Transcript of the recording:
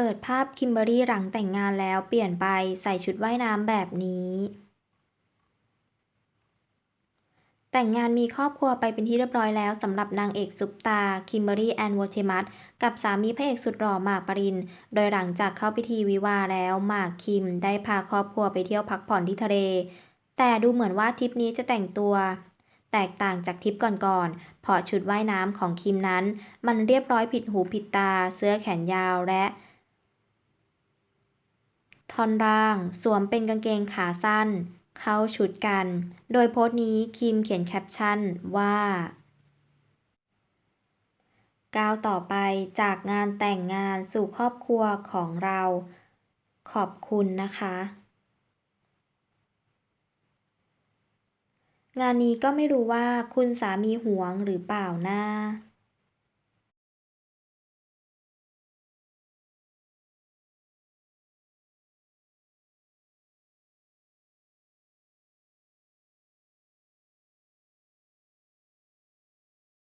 เปิดภาพคิมเบอรี่หลังแต่งงานแล้วเปลี่ยนไปใส่ชุดว่ายน้ำแบบนี้ แต่งงานมีครอบครัวไปเป็นที่เรียบร้อยแล้วสำหรับนางเอกซุปตา คิมเบอรี่แอนโวเชมัสกับสามีพระเอกสุดหล่อหมากปริน โดยหลังจากเข้าพิธีวิวาแล้วหมากคิมได้พาครอบครัวไปเที่ยวพักผ่อนที่ทะเล แต่ดูเหมือนว่าทริปนี้จะแต่งตัวแตกต่างจากทริปก่อนๆเพราะชุดว่ายน้ำของคิมนั้น มันเรียบร้อยผิดหูผิดตา เสื้อแขนยาวและ ท่อนล่างสวมเป็นกางเกงขาสั้น เข้าชุดกัน โดยโพสต์นี้คิมเขียนแคปชั่นว่าก้าวต่อไปจากงานแต่งงานสู่ครอบครัวของเรา ขอบคุณนะคะ งานนี้ก็ไม่รู้ว่าคุณสามีหวงหรือเปล่านะ